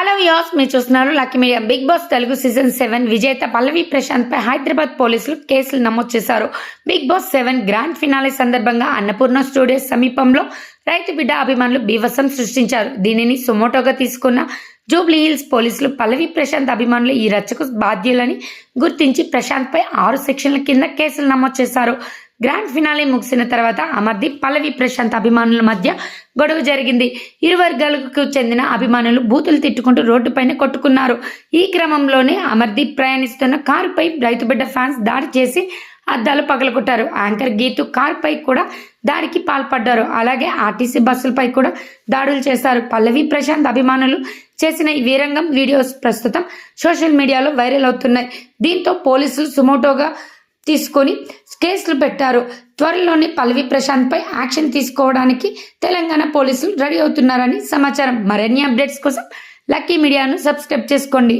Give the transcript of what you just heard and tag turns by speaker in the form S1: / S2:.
S1: Hello యాస్ మీరు చూస్తున్నారు Lucky Media Bigg Boss Telugu season seven. విజేత పల్లవి ప్రశాంత్ పై హైదరాబాద్ పోలీసులు కేసులు నమోదు చేశారు. Bigg Boss seven grand finale సందర్భంగా అన్నపూర్ణ స్టూడియోస్ సమీపంలో రైతు బిడ్డ అభిమానులు బీభత్సం సృష్టించారు. దీనిని సుమోటోగా తీసుకున్న జూబ్లీ హిల్స్ పోలీసులు పల్లవి ప్రశాంత్ అభిమానులు ఈ రచ్చకు బాధ్యులని గుర్తించి ప్రశాంత్ పై ఆరు సెక్షన్ల కింద కేసులు నమోదు చేశారు. గ్రాండ్ ఫినాలే ముగిసిన తర్వాత అమర్దీప్ పల్లవి ప్రశాంత్ అభిమానుల మధ్య గొడవ జరిగింది. ఇరు వర్గాలకు చెందిన అభిమానులు బూతులు తిట్టుకుంటూ రోడ్డుపైన కొట్టుకున్నారు. ఈ క్రమంలోనే అమర్దీప్ ప్రయాణిస్తున్న కారుపై రైతుబిడ్డ ఫ్యాన్స్ దాడి చేసి అద్దాలు పగలగొట్టారు. యాంకర్ గీతు కారుపై కూడా దాడికి పాల్పడ్డారు. అలాగే ఆర్టీసీ బస్సులపై కూడా దాడులు చేశారు. పల్లవి ప్రశాంత్ అభిమానులు చేసిన ఈ వీరంగం వీడియోస్ ప్రస్తుతం సోషల్ మీడియాలో వైరల్ అవుతున్నాయి. దీంతో పోలీసులు సుమోటోగా తీసుకొని కేసులు పెట్టారు. త్వరలోనే పల్లవి ప్రశాంత్ పై యాక్షన్ తీసుకోవడానికి తెలంగాణ పోలీసులు రెడీ అవుతున్నారని సమాచారం. మరిన్ని అప్డేట్స్ కోసం లక్కీ మీడియాను సబ్స్క్రైబ్ చేసుకోండి.